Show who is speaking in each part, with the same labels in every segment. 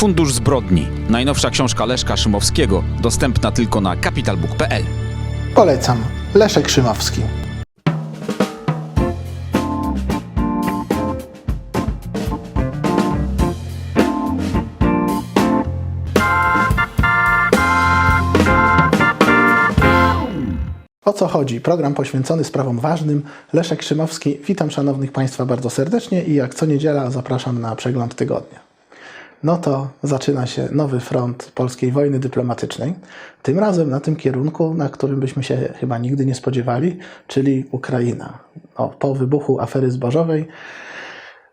Speaker 1: Fundusz Zbrodni. Najnowsza książka Leszka Szymowskiego, dostępna tylko na capitalbook.pl.
Speaker 2: Polecam. Leszek Szymowski. O co chodzi? Program poświęcony sprawom ważnym. Leszek Szymowski. Witam szanownych Państwa bardzo serdecznie i jak co niedziela zapraszam na przegląd tygodnia. No to zaczyna się nowy front polskiej wojny dyplomatycznej. Tym razem na tym kierunku, na którym byśmy się chyba nigdy nie spodziewali, czyli Ukraina. O, po wybuchu afery zbożowej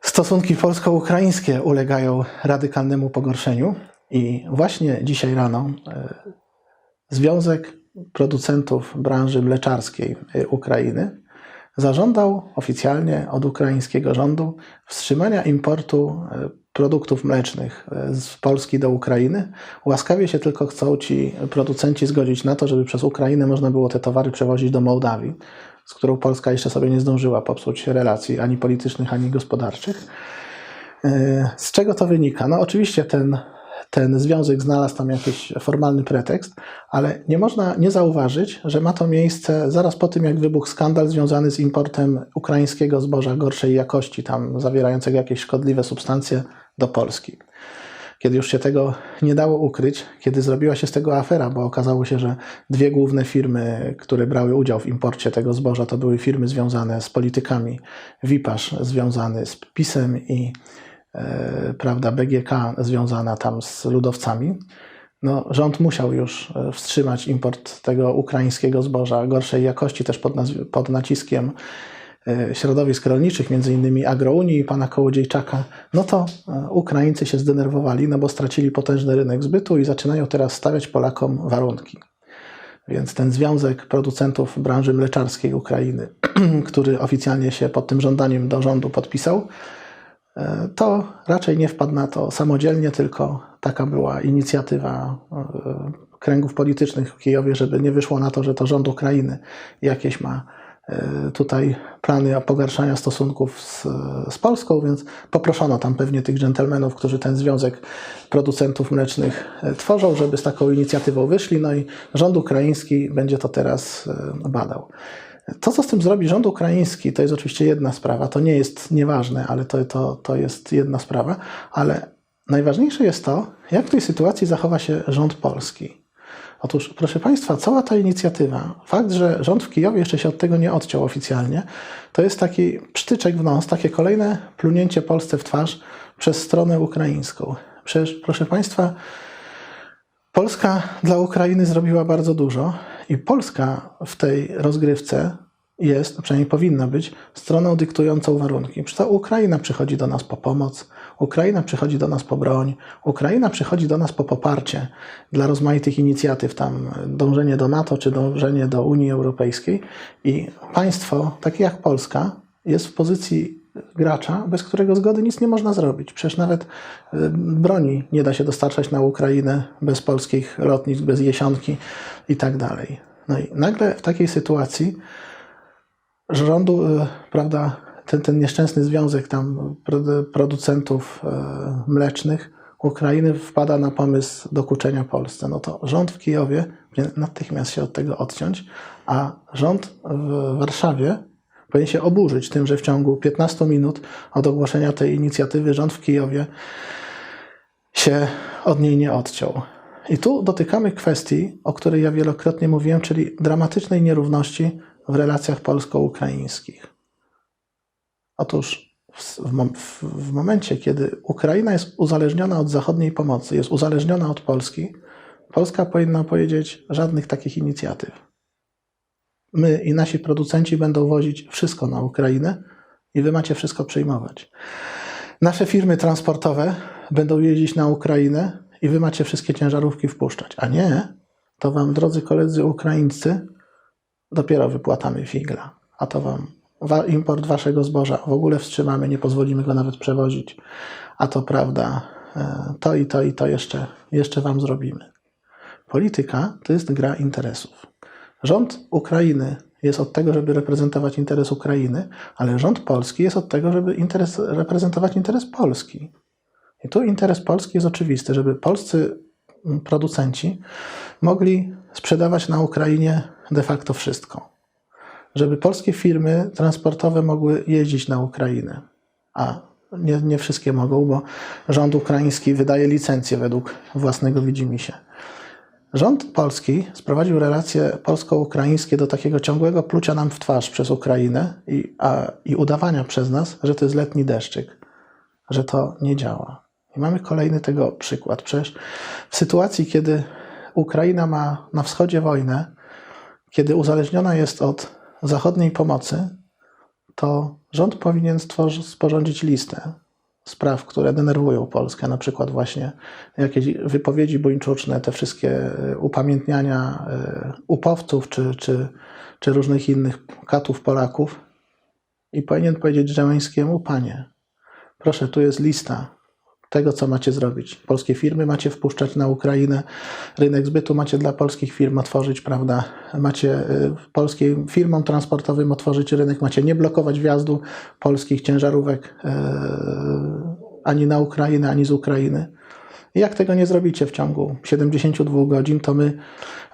Speaker 2: stosunki polsko-ukraińskie ulegają radykalnemu pogorszeniu i właśnie dzisiaj rano e, Związek Producentów Branży Mleczarskiej y, Ukrainy zażądał oficjalnie od ukraińskiego rządu wstrzymania importu y, produktów mlecznych y, z Polski do Ukrainy. Łaskawie się tylko chcą ci producenci zgodzić na to, żeby przez Ukrainę można było te towary przewozić do Mołdawii, z którą Polska jeszcze sobie nie zdążyła popsuć relacji ani politycznych, ani gospodarczych. Z czego to wynika? No oczywiście ten ten związek znalazł tam jakiś formalny pretekst, ale nie można nie zauważyć, że ma to miejsce zaraz po tym, jak wybuchł skandal związany z importem ukraińskiego zboża gorszej jakości, tam zawierającego jakieś szkodliwe substancje do Polski. Kiedy już się tego nie dało ukryć, kiedy zrobiła się z tego afera, bo okazało się, że dwie główne firmy, które brały udział w imporcie tego zboża, to były firmy związane z politykami. Wipasz związany z PiSem i E, prawda, BGK związana tam z ludowcami, no, rząd musiał już e, wstrzymać import tego ukraińskiego zboża gorszej jakości, też pod, pod naciskiem środowisk rolniczych, między innymi Agrounii i pana Kołodziejczaka, no to Ukraińcy się zdenerwowali, no bo stracili potężny rynek zbytu i zaczynają teraz stawiać Polakom warunki. Więc ten Związek Producentów Branży Mleczarskiej Ukrainy, który oficjalnie się pod tym żądaniem do rządu podpisał, to raczej nie wpadł na to samodzielnie, tylko taka była inicjatywa e, kręgów politycznych w Kijowie, żeby nie wyszło na to, że to rząd Ukrainy jakieś ma e, tutaj plany pogarszania stosunków z, z Polską, więc poproszono tam pewnie tych dżentelmenów, którzy ten związek producentów mlecznych e, tworzą, żeby z taką inicjatywą wyszli, no i rząd ukraiński będzie to teraz badał. To, co z tym zrobi rząd ukraiński, to jest oczywiście jedna sprawa. To nie jest nieważne, ale to, to, to jest jedna sprawa. Ale najważniejsze jest to, jak w tej sytuacji zachowa się rząd polski. Otóż, proszę Państwa, cała ta inicjatywa, fakt, że rząd w Kijowie jeszcze się od tego nie odciął oficjalnie, to jest taki psztyczek w nos, takie kolejne plunięcie Polsce w twarz przez stronę ukraińską. Przecież, proszę Państwa, Polska dla Ukrainy zrobiła bardzo dużo i Polska w tej rozgrywce jest, przynajmniej powinna być, stroną dyktującą warunki. Przecież to Ukraina przychodzi do nas po pomoc, Ukraina przychodzi do nas po broń, Ukraina przychodzi do nas po poparcie dla rozmaitych inicjatyw, tam dążenie do NATO czy dążenie do Unii Europejskiej. I państwo, takie jak Polska, jest w pozycji gracza, bez którego zgody nic nie można zrobić. Przecież nawet y, broni nie da się dostarczać na Ukrainę bez polskich lotnisk, bez jesionki i tak dalej. No i nagle w takiej sytuacji rządu, y, prawda, ten, ten nieszczęsny związek tam producentów y, mlecznych Ukrainy wpada na pomysł dokuczenia Polsce. No to rząd w Kijowie natychmiast się od tego odciąć, a rząd w Warszawie powinien się oburzyć tym, że w ciągu 15 minut od ogłoszenia tej inicjatywy rząd w Kijowie się od niej nie odciął. I tu dotykamy kwestii, o której ja wielokrotnie mówiłem, czyli dramatycznej nierówności w relacjach polsko-ukraińskich. Otóż w, w, w, momencie, kiedy Ukraina jest uzależniona od zachodniej pomocy, jest uzależniona od Polski, Polska powinna powiedzieć żadnych takich inicjatyw my i nasi producenci będą wozić wszystko na Ukrainę i wy macie wszystko przyjmować. Nasze firmy transportowe będą jeździć na Ukrainę i wy macie wszystkie ciężarówki wpuszczać. A nie, to wam, drodzy koledzy ukraińscy, dopiero wypłatamy figla. A to wam import waszego zboża w ogóle wstrzymamy, nie pozwolimy go nawet przewozić. A to prawda, e, to i to i to jeszcze, jeszcze wam zrobimy. Polityka to jest gra interesów. Rząd Ukrainy jest od tego, żeby reprezentować interes Ukrainy, ale rząd polski jest od tego, żeby interes, reprezentować interes Polski. I tu interes Polski jest oczywisty, żeby polscy producenci mogli sprzedawać na Ukrainie de facto wszystko. Żeby polskie firmy transportowe mogły jeździć na Ukrainę. A nie, nie wszystkie mogą, bo rząd ukraiński wydaje licencje według własnego widzimisię. Rząd polski sprowadził relacje polsko-ukraińskie do takiego ciągłego plucia nam w twarz przez Ukrainę i, a, i udawania przez nas, że to jest letni deszczyk, że to nie działa. I mamy kolejny tego przykład. Przecież w sytuacji, kiedy Ukraina ma na wschodzie wojnę, kiedy uzależniona jest od zachodniej pomocy, to rząd powinien stworzy, sporządzić listę spraw, które denerwują Polskę, na przykład właśnie jakieś wypowiedzi buńczuczne, te wszystkie e, upamiętniania e, upowców czy, czy, czy różnych innych katów Polaków. I powinien powiedzieć Żeleńskiemu, panie, proszę, tu jest lista tego, co macie zrobić. Polskie firmy macie wpuszczać na Ukrainę, rynek zbytu macie dla polskich firm otworzyć, prawda? Macie y, polskim firmom transportowym otworzyć rynek, macie nie blokować wjazdu polskich ciężarówek y, ani na Ukrainę, ani z Ukrainy. Jak tego nie zrobicie w ciągu 72 godzin, to my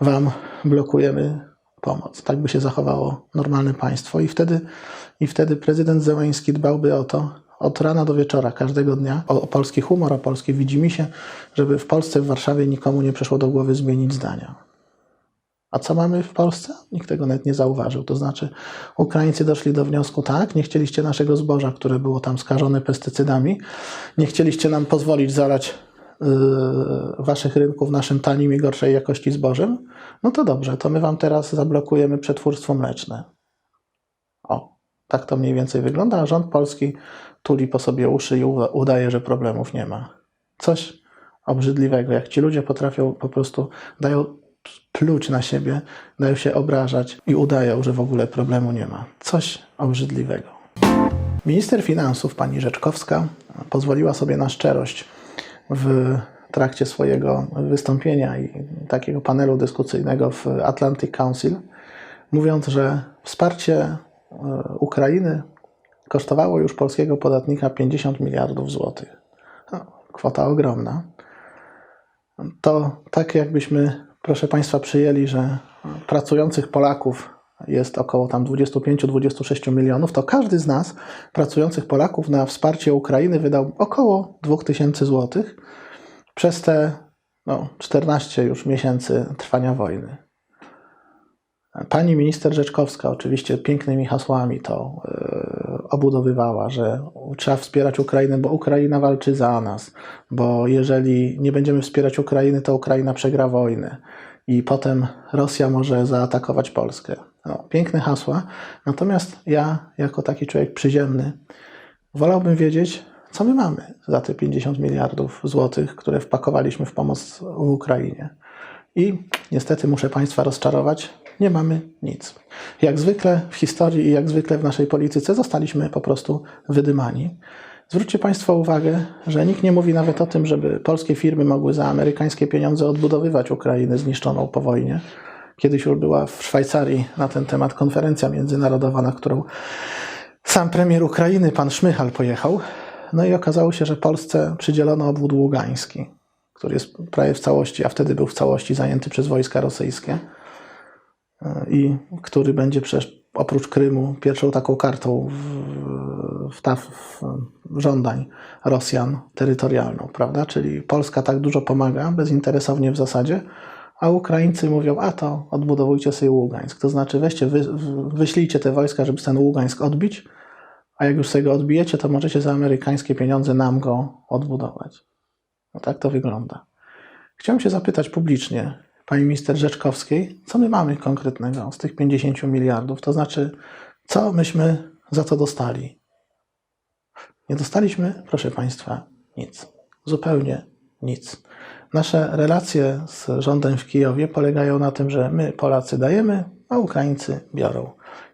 Speaker 2: wam blokujemy pomoc. Tak by się zachowało normalne państwo. I wtedy, i wtedy prezydent Zełański dbałby o to, od rana do wieczora, każdego dnia, o, o polski humor, o polskie widzimisię, żeby w Polsce, w Warszawie nikomu nie przyszło do głowy zmienić zdania. A co mamy w Polsce? Nikt tego nawet nie zauważył. To znaczy, Ukraińcy doszli do wniosku, tak, nie chcieliście naszego zboża, które było tam skażone pestycydami, nie chcieliście nam pozwolić zalać yy, waszych rynków naszym tanim i gorszej jakości zbożem, no to dobrze, to my wam teraz zablokujemy przetwórstwo mleczne. O, tak to mniej więcej wygląda, rząd polski tuli po sobie uszy i udaje, że problemów nie ma. Coś obrzydliwego, jak ci ludzie potrafią po prostu, dają pluć na siebie, dają się obrażać i udają, że w ogóle problemu nie ma. Coś obrzydliwego. Minister finansów, pani Rzeczkowska, pozwoliła sobie na szczerość w trakcie swojego wystąpienia i takiego panelu dyskusyjnego w Atlantic Council, mówiąc, że wsparcie e, Ukrainy kosztowało już polskiego podatnika 50 miliardów złotych. No, kwota ogromna. To tak jakbyśmy, proszę Państwa, przyjęli, że pracujących Polaków jest około tam 25-26 milionów, to każdy z nas, pracujących Polaków na wsparcie Ukrainy wydał około 2000 złotych przez te no, 14 już miesięcy trwania wojny. Pani minister Rzeczkowska oczywiście pięknymi hasłami to yy, obudowywała, że trzeba wspierać Ukrainę, bo Ukraina walczy za nas, bo jeżeli nie będziemy wspierać Ukrainy, to Ukraina przegra wojnę i potem Rosja może zaatakować Polskę. No, piękne hasła, natomiast ja, jako taki człowiek przyziemny, wolałbym wiedzieć, co my mamy za te 50 miliardów złotych, które wpakowaliśmy w pomoc w Ukrainie. I niestety muszę Państwa rozczarować, nie mamy nic. Jak zwykle w historii i jak zwykle w naszej polityce zostaliśmy po prostu wydymani. Zwróćcie Państwo uwagę, że nikt nie mówi nawet o tym, żeby polskie firmy mogły za amerykańskie pieniądze odbudowywać Ukrainę zniszczoną po wojnie. Kiedyś już była w Szwajcarii na ten temat konferencja międzynarodowa, na którą sam premier Ukrainy, pan Szmychal, pojechał. No i okazało się, że Polsce przydzielono obwód ługański, który jest prawie w całości, a wtedy był w całości zajęty przez wojska rosyjskie i który będzie przecież oprócz Krymu pierwszą taką kartą w, w, ta- w żądań Rosjan terytorialną, prawda? Czyli Polska tak dużo pomaga, bezinteresownie w zasadzie, a Ukraińcy mówią, a to odbudowujcie sobie Ługańsk. To znaczy weźcie, wy, wyślijcie te wojska, żeby ten Ługańsk odbić, a jak już sobie go odbijecie, to możecie za amerykańskie pieniądze nam go odbudować. No tak to wygląda. Chciałem się zapytać publicznie pani minister Rzeczkowskiej, co my mamy konkretnego z tych 50 miliardów? To znaczy, co myśmy za to dostali? Nie dostaliśmy, proszę państwa, nic. Zupełnie nic. Nasze relacje z rządem w Kijowie polegają na tym, że my, Polacy, dajemy, a Ukraińcy biorą.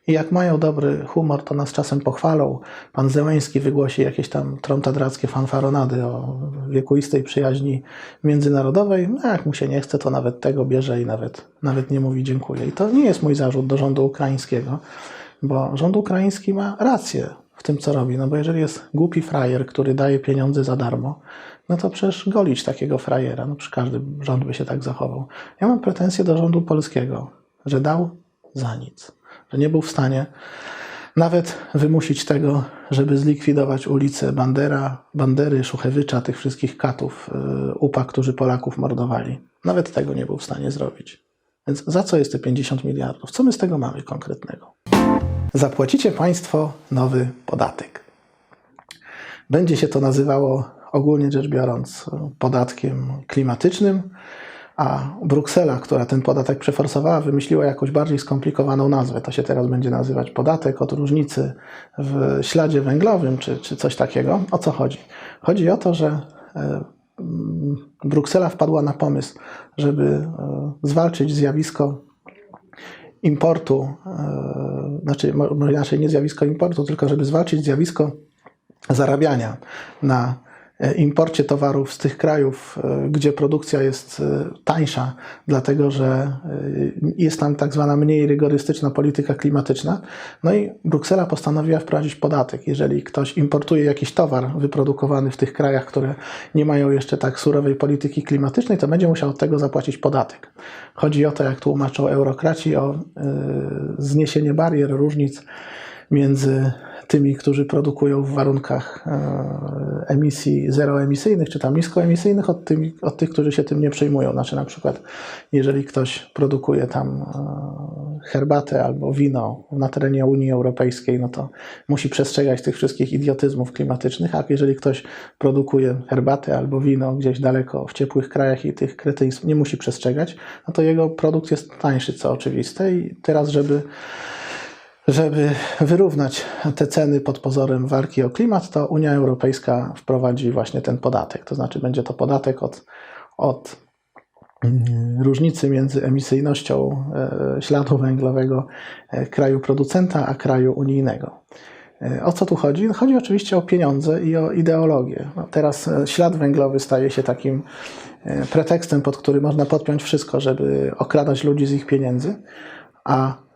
Speaker 2: I jak mają dobry humor, to nas czasem pochwalą. Pan Zełański wygłosi jakieś tam trątadrackie fanfaronady o wiekuistej przyjaźni międzynarodowej. No jak mu się nie chce, to nawet tego bierze i nawet, nawet nie mówi dziękuję. I to nie jest mój zarzut do rządu ukraińskiego, bo rząd ukraiński ma rację w tym, co robi. No bo jeżeli jest głupi frajer, który daje pieniądze za darmo, no to przecież golić takiego frajera. No przecież każdy rząd by się tak zachował. Ja mam pretensje do rządu polskiego, że dał za nic, że nie był w stanie nawet wymusić tego, żeby zlikwidować ulicę Bandera, Bandery, Szuchewycza, tych wszystkich katów y, UPA, którzy Polaków mordowali. Nawet tego nie był w stanie zrobić. Więc za co jest te 50 miliardów? Co my z tego mamy konkretnego? Zapłacicie Państwo nowy podatek. Będzie się to nazywało ogólnie rzecz biorąc podatkiem klimatycznym, a Bruksela, która ten podatek przeforsowała, wymyśliła jakąś bardziej skomplikowaną nazwę. To się teraz będzie nazywać podatek od różnicy w śladzie węglowym, czy, czy coś takiego. O co chodzi? Chodzi o to, że e, Bruksela wpadła na pomysł, żeby e, zwalczyć zjawisko importu, e, znaczy inaczej nie zjawisko importu, tylko żeby zwalczyć zjawisko zarabiania na imporcie towarów z tych krajów, e, gdzie produkcja jest e, tańsza, dlatego że e, jest tam tak zwana mniej rygorystyczna polityka klimatyczna. No i Bruksela postanowiła wprowadzić podatek. Jeżeli ktoś importuje jakiś towar wyprodukowany w tych krajach, które nie mają jeszcze tak surowej polityki klimatycznej, to będzie musiał od tego zapłacić podatek. Chodzi o to, jak tłumaczą eurokraci, o e, zniesienie barier, różnic między tymi, którzy produkują w warunkach e, emisji zeroemisyjnych, czy tam niskoemisyjnych, od, tymi, od tych, którzy się tym nie przejmują. Znaczy na przykład, jeżeli ktoś produkuje tam e, herbatę albo wino na terenie Unii Europejskiej, no to musi przestrzegać tych wszystkich idiotyzmów klimatycznych, a jeżeli ktoś produkuje herbatę albo wino gdzieś daleko w ciepłych krajach i tych kretyństw nie musi przestrzegać, no to jego produkt jest tańszy, co oczywiste i teraz, żeby żeby wyrównać te ceny pod pozorem walki o klimat, to Unia Europejska wprowadzi właśnie ten podatek. To znaczy będzie to podatek od, od mm, różnicy między emisyjnością e, śladu węglowego e, kraju producenta a kraju unijnego. E, O co tu chodzi? No, Chodzi oczywiście o pieniądze i o ideologię. No teraz ślad węglowy staje się takim pretekstem, pod który można podpiąć wszystko, żeby okradać ludzi z ich pieniędzy, a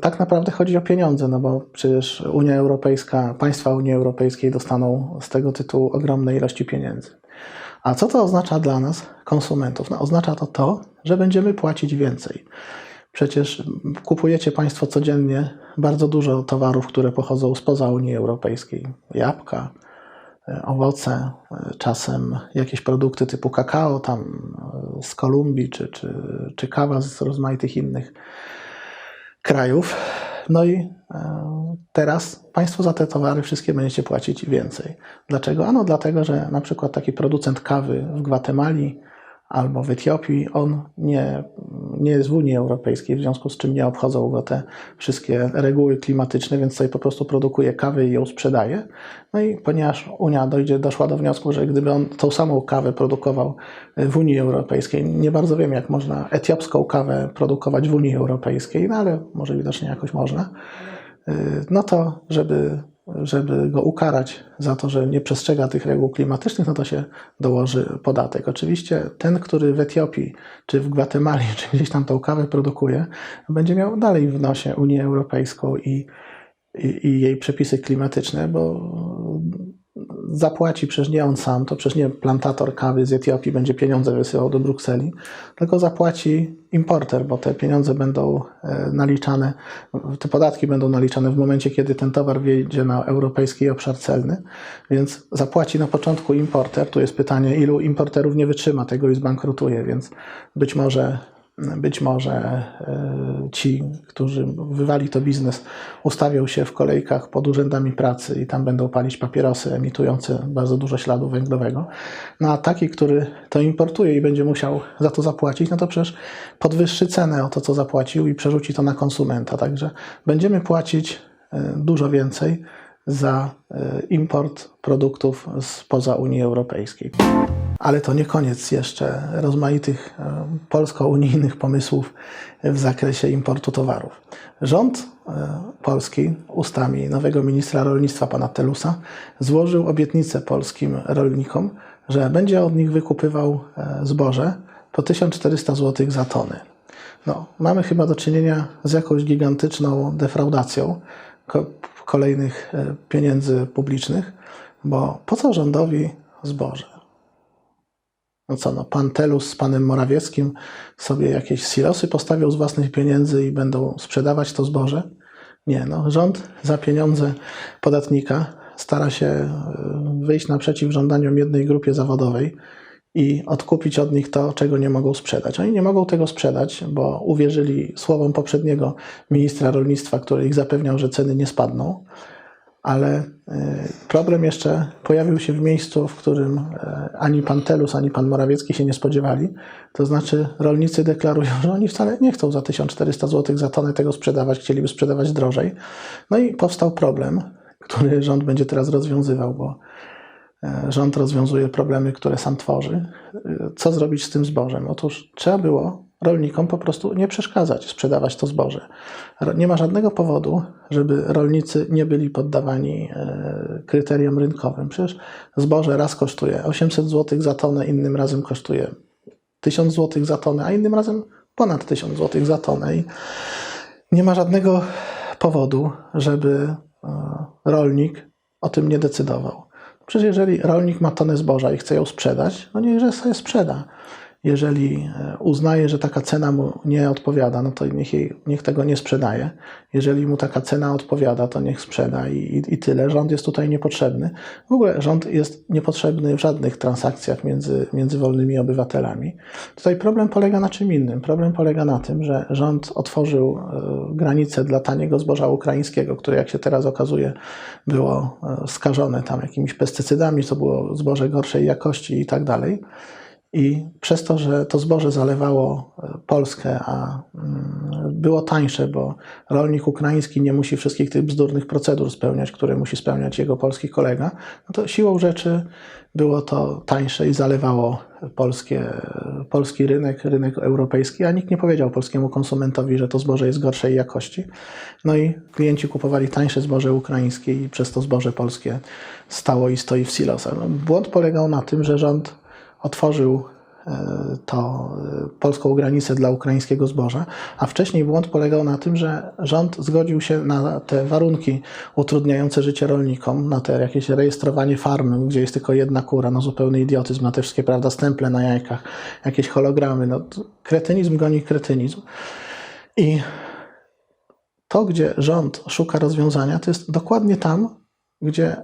Speaker 2: tak naprawdę chodzi o pieniądze, no bo przecież Unia Europejska, państwa Unii Europejskiej dostaną z tego tytułu ogromne ilości pieniędzy. A co to oznacza dla nas, konsumentów? No, oznacza to to, że będziemy płacić więcej. Przecież kupujecie Państwo codziennie bardzo dużo towarów, które pochodzą spoza Unii Europejskiej. Jabłka, e, owoce, e, czasem jakieś produkty typu kakao tam e, z Kolumbii, czy, czy, czy kawa z rozmaitych innych krajów. No i e, teraz Państwo za te towary wszystkie będziecie płacić więcej. Dlaczego? Ano dlatego, że na przykład taki producent kawy w Gwatemali albo w Etiopii, on nie, nie jest w Unii Europejskiej, w związku z czym nie obchodzą go te wszystkie reguły klimatyczne, więc sobie po prostu produkuje kawę i ją sprzedaje. No i ponieważ Unia dojdzie, doszła do wniosku, że gdyby on tą samą kawę produkował w Unii Europejskiej, nie bardzo wiem, jak można etiopską kawę produkować w Unii Europejskiej, no ale może widocznie jakoś można, y, no to żeby, żeby go ukarać za to, że nie przestrzega tych reguł klimatycznych, no to się dołoży podatek. Oczywiście ten, który w Etiopii, czy w Gwatemali, czy gdzieś tam tą kawę produkuje, będzie miał dalej w nosie Unię Europejską i, i, i jej przepisy klimatyczne, bo zapłaci przecież nie on sam, to przecież nie plantator kawy z Etiopii będzie pieniądze wysyłał do Brukseli, tylko zapłaci importer, bo te pieniądze będą e, naliczane, te podatki będą naliczane w momencie, kiedy ten towar wjedzie na europejski obszar celny, więc zapłaci na początku importer. Tu jest pytanie, ilu importerów nie wytrzyma tego i zbankrutuje, więc być może być może e, ci, którzy wywali to biznes, ustawią się w kolejkach pod urzędami pracy i tam będą palić papierosy emitujące bardzo dużo śladu węglowego. No a taki, który to importuje i będzie musiał za to zapłacić, no to przecież podwyższy cenę o to, co zapłacił i przerzuci to na konsumenta. Także będziemy płacić e, dużo więcej za e, import produktów spoza Unii Europejskiej. Ale to nie koniec jeszcze rozmaitych e, polsko-unijnych pomysłów w zakresie importu towarów. Rząd e, polski ustami nowego ministra rolnictwa pana Telusa złożył obietnicę polskim rolnikom, że będzie od nich wykupywał zboże po 1400 zł za tonę. No, mamy chyba do czynienia z jakąś gigantyczną defraudacją kolejnych e, pieniędzy publicznych, bo po co rządowi zboże? No co, no, pan Telus z panem Morawieckim sobie jakieś silosy postawią z własnych pieniędzy i będą sprzedawać to zboże? Nie, no, rząd za pieniądze podatnika stara się y, wyjść naprzeciw żądaniom jednej grupie zawodowej i odkupić od nich to, czego nie mogą sprzedać. Oni nie mogą tego sprzedać, bo uwierzyli słowom poprzedniego ministra rolnictwa, który ich zapewniał, że ceny nie spadną. Ale y, problem jeszcze pojawił się w miejscu, w którym y, ani pan Telus, ani pan Morawiecki się nie spodziewali. To znaczy, rolnicy deklarują, że oni wcale nie chcą za 1400 zł za tonę tego sprzedawać, chcieliby sprzedawać drożej. No i powstał problem, który rząd będzie teraz rozwiązywał, bo e, rząd rozwiązuje problemy, które sam tworzy. E, Co zrobić z tym zbożem? Otóż trzeba było rolnikom po prostu nie przeszkadzać sprzedawać to zboże. Nie ma żadnego powodu, żeby rolnicy nie byli poddawani e, kryteriom rynkowym. Przecież zboże raz kosztuje 800 zł za tonę, innym razem kosztuje 1000 zł za tonę, a innym razem ponad 1000 zł za tonę. I nie ma żadnego powodu, żeby e, rolnik o tym nie decydował. Przecież jeżeli rolnik ma tonę zboża i chce ją sprzedać, no niechże sobie sprzeda. Jeżeli e, uznaje, że taka cena mu nie odpowiada, no to niech, jej, niech tego nie sprzedaje. Jeżeli mu taka cena odpowiada, to niech sprzeda i, i, i tyle. Rząd jest tutaj niepotrzebny. W ogóle rząd jest niepotrzebny w żadnych transakcjach między, między wolnymi obywatelami. Tutaj problem polega na czym innym. Problem polega na tym, że rząd otworzył e, granice dla taniego zboża ukraińskiego, które jak się teraz okazuje było e, skażone tam jakimiś pestycydami, to było zboże gorszej jakości i tak dalej. I przez to, że to zboże zalewało e, Polskę, a mm, było tańsze, bo rolnik ukraiński nie musi wszystkich tych bzdurnych procedur spełniać, które musi spełniać jego polski kolega, no to siłą rzeczy było to tańsze i zalewało polskie, polski rynek, rynek europejski, a nikt nie powiedział polskiemu konsumentowi, że to zboże jest gorszej jakości. No i klienci kupowali tańsze zboże ukraińskie i przez to zboże polskie stało i stoi w silosach. No, błąd polegał na tym, że rząd otworzył e, to e, polską granicę dla ukraińskiego zboża, a wcześniej błąd polegał na tym, że rząd zgodził się na te warunki utrudniające życie rolnikom, na te jakieś rejestrowanie farmy, gdzie jest tylko jedna kura, no zupełny idiotyzm, na te wszystkie, prawda, stemple na jajkach, jakieś hologramy, no kretynizm goni kretynizm. I to, gdzie rząd szuka rozwiązania, to jest dokładnie tam, gdzie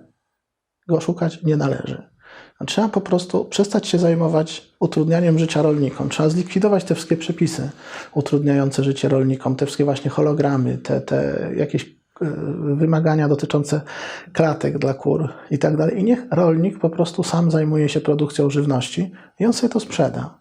Speaker 2: go szukać nie należy. Trzeba po prostu przestać się zajmować utrudnianiem życia rolnikom. Trzeba zlikwidować te wszystkie przepisy utrudniające życie rolnikom, te wszystkie właśnie hologramy, te, te jakieś e, wymagania dotyczące klatek dla kur i tak dalej. I niech rolnik po prostu sam zajmuje się produkcją żywności i on sobie to sprzeda.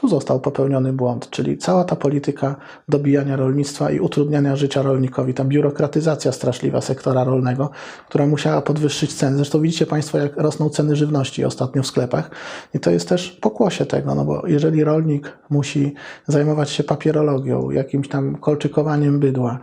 Speaker 2: Tu został popełniony błąd, czyli cała ta polityka dobijania rolnictwa i utrudniania życia rolnikowi, ta biurokratyzacja straszliwa sektora rolnego, która musiała podwyższyć ceny. Zresztą widzicie Państwo, jak rosną ceny żywności ostatnio w sklepach. I to jest też pokłosie tego, no bo jeżeli rolnik musi zajmować się papierologią, jakimś tam kolczykowaniem bydła,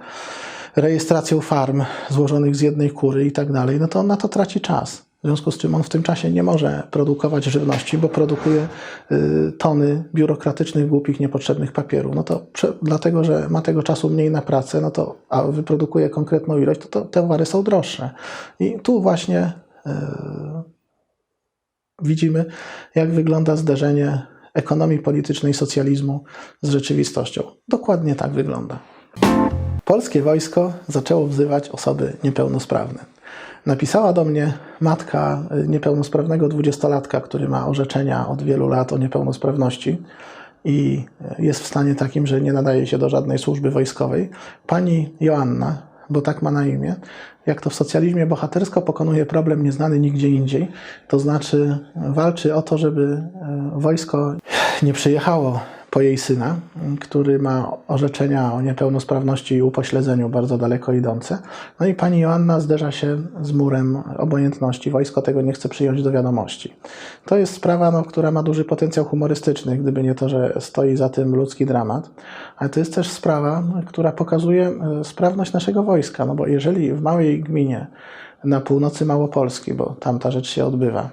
Speaker 2: rejestracją farm złożonych z jednej kury i tak dalej, no to on na to traci czas. W związku z czym on w tym czasie nie może produkować żywności, bo produkuje y, tony biurokratycznych, głupich, niepotrzebnych papieru. No to dlatego, że ma tego czasu mniej na pracę, no to, a wyprodukuje konkretną ilość, to, to te towary są droższe. I tu właśnie y, widzimy, jak wygląda zderzenie ekonomii politycznej socjalizmu z rzeczywistością. Dokładnie tak wygląda. Polskie wojsko zaczęło wzywać osoby niepełnosprawne. Napisała do mnie matka y, niepełnosprawnego dwudziestolatka, który ma orzeczenia od wielu lat o niepełnosprawności i y, jest w stanie takim, że nie nadaje się do żadnej służby wojskowej. Pani Joanna, bo tak ma na imię, jak to w socjalizmie bohatersko pokonuje problem nieznany nigdzie indziej, to znaczy walczy o to, żeby y, wojsko nie przyjechało po jej syna, który ma orzeczenia o niepełnosprawności i upośledzeniu bardzo daleko idące. No i pani Joanna zderza się z murem obojętności. Wojsko tego nie chce przyjąć do wiadomości. To jest sprawa, no, która ma duży potencjał humorystyczny, gdyby nie to, że stoi za tym ludzki dramat. Ale to jest też sprawa, która pokazuje e, sprawność naszego wojska. No bo jeżeli w małej gminie na północy Małopolski, bo tam ta rzecz się odbywa,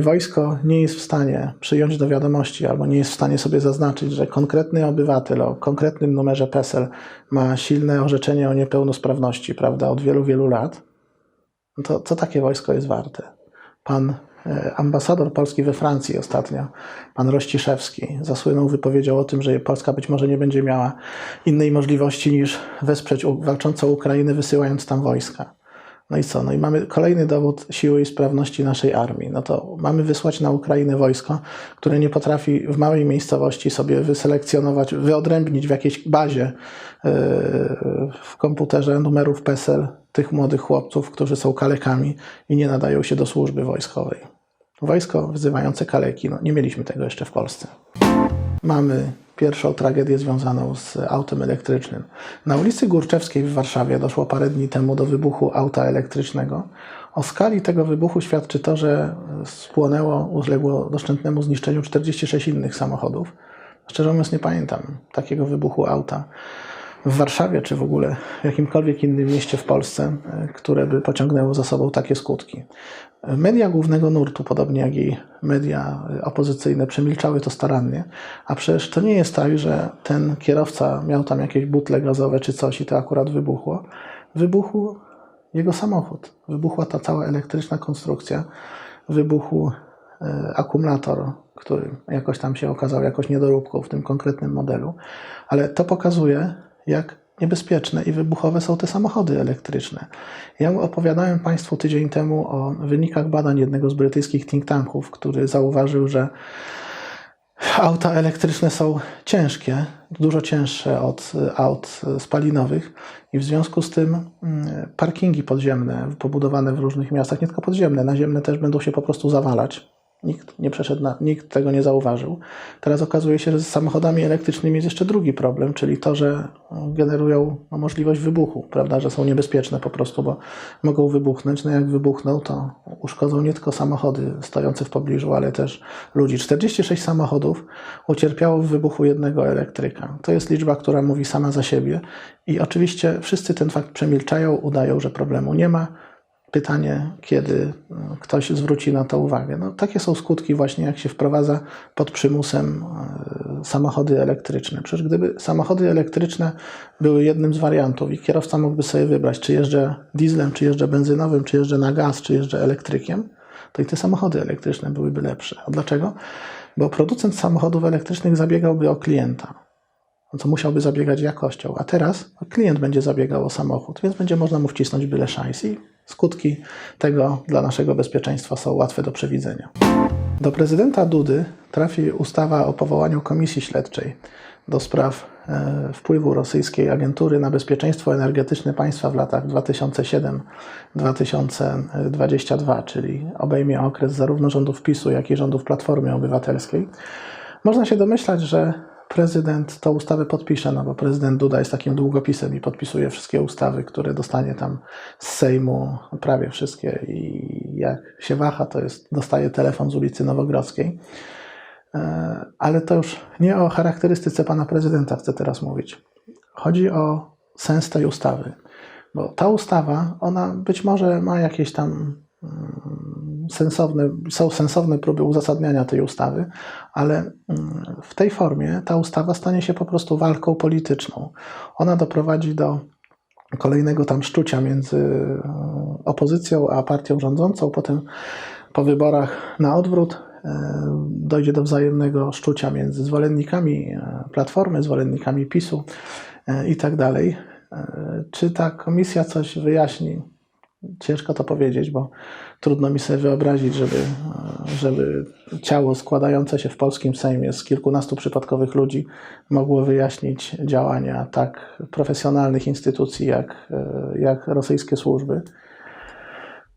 Speaker 2: wojsko nie jest w stanie przyjąć do wiadomości albo nie jest w stanie sobie zaznaczyć, że konkretny obywatel o konkretnym numerze PESEL ma silne orzeczenie o niepełnosprawności, prawda, od wielu, wielu lat, no to co takie wojsko jest warte? Pan e, ambasador Polski we Francji ostatnio, pan Rościszewski, zasłynął wypowiedzią o tym, że Polska być może nie będzie miała innej możliwości niż wesprzeć walczącą Ukrainę, wysyłając tam wojska. No i co? No i mamy kolejny dowód siły i sprawności naszej armii. No to mamy wysłać na Ukrainę wojsko, które nie potrafi w małej miejscowości sobie wyselekcjonować, wyodrębnić w jakiejś bazie yy, w komputerze numerów PESEL tych młodych chłopców, którzy są kalekami i nie nadają się do służby wojskowej. Wojsko wzywające kaleki, no nie mieliśmy tego jeszcze w Polsce. Mamy pierwszą tragedię związaną z autem elektrycznym. Na ulicy Górczewskiej w Warszawie doszło parę dni temu do wybuchu auta elektrycznego. O skali tego wybuchu świadczy to, że spłonęło, uległo doszczętnemu zniszczeniu 46 innych samochodów. Szczerze mówiąc, nie pamiętam takiego wybuchu auta w Warszawie, czy w ogóle w jakimkolwiek innym mieście w Polsce, e, które by pociągnęło za sobą takie skutki. Media głównego nurtu, podobnie jak i media opozycyjne, przemilczały to starannie, a przecież to nie jest tak, że ten kierowca miał tam jakieś butle gazowe czy coś i to akurat wybuchło. Wybuchł jego samochód, wybuchła ta cała elektryczna konstrukcja, wybuchł e, akumulator, który jakoś tam się okazał jakoś niedoróbką w tym konkretnym modelu, ale to pokazuje, jak niebezpieczne i wybuchowe są te samochody elektryczne. Ja opowiadałem Państwu tydzień temu o wynikach badań jednego z brytyjskich think tanków, który zauważył, że auta elektryczne są ciężkie, dużo cięższe od aut spalinowych i w związku z tym mm, parkingi podziemne pobudowane w różnych miastach, nie tylko podziemne, naziemne też będą się po prostu zawalać. Nikt nie przeszedł, na, nikt tego nie zauważył. Teraz okazuje się, że z samochodami elektrycznymi jest jeszcze drugi problem, czyli to, że generują no, możliwość wybuchu, prawda, że są niebezpieczne po prostu, bo mogą wybuchnąć. No jak wybuchną, to uszkodzą nie tylko samochody stojące w pobliżu, ale też ludzi. 46 samochodów ucierpiało w wybuchu jednego elektryka. To jest liczba, która mówi sama za siebie i oczywiście wszyscy ten fakt przemilczają, udają, że problemu nie ma. Pytanie, kiedy e, ktoś zwróci na to uwagę. No, takie są skutki właśnie, jak się wprowadza pod przymusem e, samochody elektryczne. Przecież gdyby samochody elektryczne były jednym z wariantów i kierowca mógłby sobie wybrać, czy jeżdżę dieslem, czy jeżdżę benzynowym, czy jeżdżę na gaz, czy jeżdżę elektrykiem, to i te samochody elektryczne byłyby lepsze. A dlaczego? Bo producent samochodów elektrycznych zabiegałby o klienta no to musiałby zabiegać jakością. A teraz klient będzie zabiegał o samochód, więc będzie można mu wcisnąć byle szajs i skutki tego dla naszego bezpieczeństwa są łatwe do przewidzenia. Do prezydenta Dudy trafi ustawa o powołaniu komisji śledczej do spraw e, wpływu rosyjskiej agentury na bezpieczeństwo energetyczne państwa w latach 2007-2022, czyli obejmie okres zarówno rządów PiSu, jak i rządów Platformy Obywatelskiej. Można się domyślać, że prezydent tą ustawę podpisze, no bo prezydent Duda jest takim długopisem i podpisuje wszystkie ustawy, które dostanie tam z Sejmu, prawie wszystkie i jak się waha, to jest, dostaje telefon z ulicy Nowogrodzkiej. E, Ale to już nie o charakterystyce pana prezydenta chcę teraz mówić. Chodzi o sens tej ustawy. Bo ta ustawa, ona być może ma jakieś tam mm, sensowne, są sensowne próby uzasadniania tej ustawy, ale mm, w tej formie ta ustawa stanie się po prostu walką polityczną. Ona doprowadzi do kolejnego tam szczucia między e, opozycją a partią rządzącą, potem po wyborach na odwrót e, dojdzie do wzajemnego szczucia między zwolennikami e, Platformy, zwolennikami PiSu e, i tak dalej. Czy ta komisja coś wyjaśni? Ciężko to powiedzieć, bo trudno mi sobie wyobrazić, żeby, żeby ciało składające się w polskim Sejmie z kilkunastu przypadkowych ludzi mogło wyjaśnić działania tak profesjonalnych instytucji jak, jak rosyjskie służby.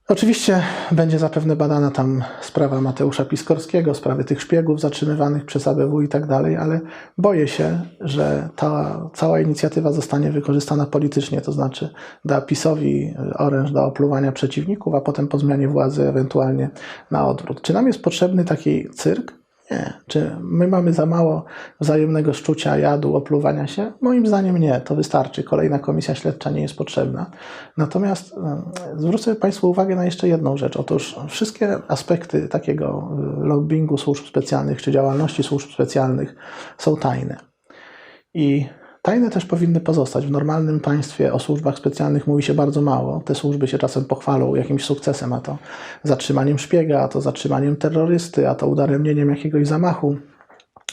Speaker 2: Oczywiście będzie zapewne badana tam sprawa Mateusza Piskorskiego, sprawy tych szpiegów zatrzymywanych przez ABW i tak dalej, ale boję się, że ta cała inicjatywa zostanie wykorzystana politycznie, to znaczy da PiSowi oręż do opluwania przeciwników, a potem po zmianie władzy ewentualnie na odwrót. Czy nam jest potrzebny taki cyrk? Nie. Czy my mamy za mało wzajemnego szczucia, jadu, opluwania się? Moim zdaniem nie, to wystarczy. Kolejna komisja śledcza nie jest potrzebna. Natomiast zwrócę Państwu uwagę na jeszcze jedną rzecz. Otóż wszystkie aspekty takiego y, lobbingu służb specjalnych czy działalności służb specjalnych są tajne. I Tajne też powinny pozostać. W normalnym państwie o służbach specjalnych mówi się bardzo mało. Te służby się czasem pochwalą jakimś sukcesem, a to zatrzymaniem szpiega, a to zatrzymaniem terrorysty, a to udaremnieniem jakiegoś zamachu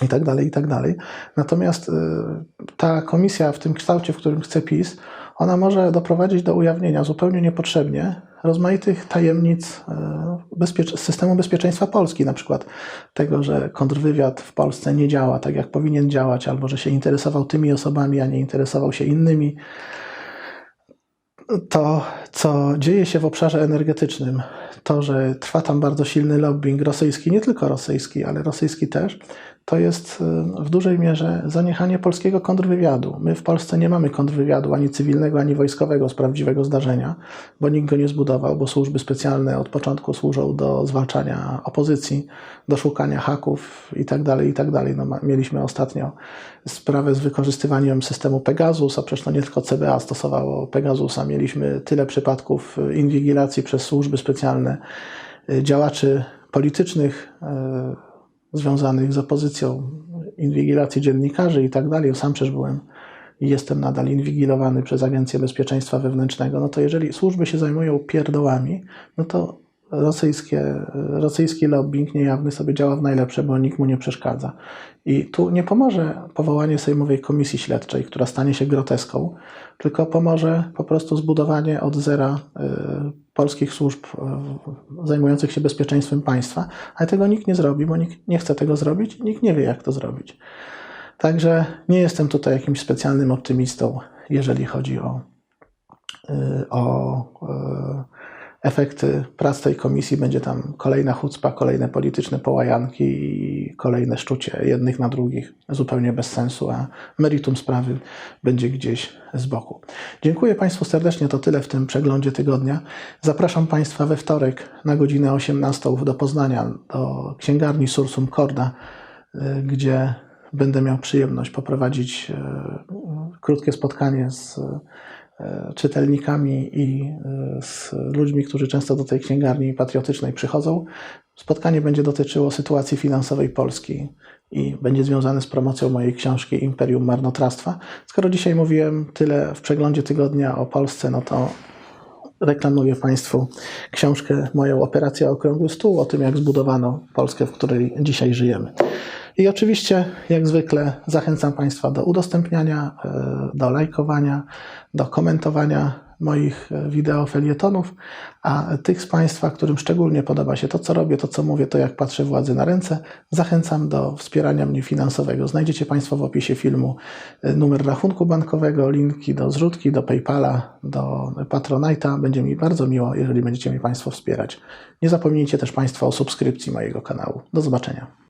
Speaker 2: i tak dalej, i tak dalej. Natomiast y, ta komisja w tym kształcie, w którym chce PiS, ona może doprowadzić do ujawnienia zupełnie niepotrzebnie rozmaitych tajemnic bezpiecz- systemu bezpieczeństwa Polski, na przykład tego, że kontrwywiad w Polsce nie działa tak, jak powinien działać, albo że się interesował tymi osobami, a nie interesował się innymi. To, co dzieje się w obszarze energetycznym, to, że trwa tam bardzo silny lobbying rosyjski, nie tylko rosyjski, ale rosyjski też, to jest y, w dużej mierze zaniechanie polskiego kontrwywiadu. My w Polsce nie mamy kontrwywiadu ani cywilnego, ani wojskowego z prawdziwego zdarzenia, bo nikt go nie zbudował, bo służby specjalne od początku służą do zwalczania opozycji, do szukania haków i tak dalej, i tak. No, mieliśmy ostatnio sprawę z wykorzystywaniem systemu Pegasus, a przecież to nie tylko CBA stosowało Pegasusa. Mieliśmy tyle przypadków y, inwigilacji przez służby specjalne y, działaczy politycznych związanych z opozycją, inwigilacji dziennikarzy i tak dalej. Sam przecież byłem i jestem nadal inwigilowany przez Agencję Bezpieczeństwa Wewnętrznego. No to jeżeli służby się zajmują pierdołami, no to rosyjskie, rosyjski lobbying niejawny sobie działa w najlepsze, bo nikt mu nie przeszkadza. I tu nie pomoże powołanie Sejmowej Komisji Śledczej, która stanie się groteską, tylko pomoże po prostu zbudowanie od zera y, polskich służb y, zajmujących się bezpieczeństwem państwa, ale tego nikt nie zrobi, bo nikt nie chce tego zrobić nikt nie wie, jak to zrobić. Także nie jestem tutaj jakimś specjalnym optymistą, jeżeli chodzi o, y, o efekty prac tej komisji. Będzie tam kolejna chucpa, kolejne polityczne połajanki i kolejne szczucie jednych na drugich, zupełnie bez sensu, a meritum sprawy będzie gdzieś z boku. Dziękuję Państwu serdecznie, to tyle w tym przeglądzie tygodnia. Zapraszam Państwa we wtorek na godzinę 18 do Poznania, do księgarni Sursum Corda, y, gdzie będę miał przyjemność poprowadzić y, krótkie spotkanie z czytelnikami i e, z ludźmi, którzy często do tej księgarni patriotycznej przychodzą. Spotkanie będzie dotyczyło sytuacji finansowej Polski i będzie związane z promocją mojej książki Imperium Marnotrawstwa. Skoro dzisiaj mówiłem tyle w przeglądzie tygodnia o Polsce, no to reklamuję Państwu książkę moją Operacja Okrągły Stół o tym, jak zbudowano Polskę, w której dzisiaj żyjemy. I oczywiście, jak zwykle, zachęcam Państwa do udostępniania, e, do lajkowania, do komentowania moich e, wideo felietonów, a tych z Państwa, którym szczególnie podoba się to, co robię, to, co mówię, to jak patrzę władzy na ręce, zachęcam do wspierania mnie finansowego. Znajdziecie Państwo w opisie filmu e, numer rachunku bankowego, linki do zrzutki, do PayPala, do Patronite'a. Będzie mi bardzo miło, jeżeli będziecie mnie Państwo wspierać. Nie zapomnijcie też Państwo o subskrypcji mojego kanału. Do zobaczenia.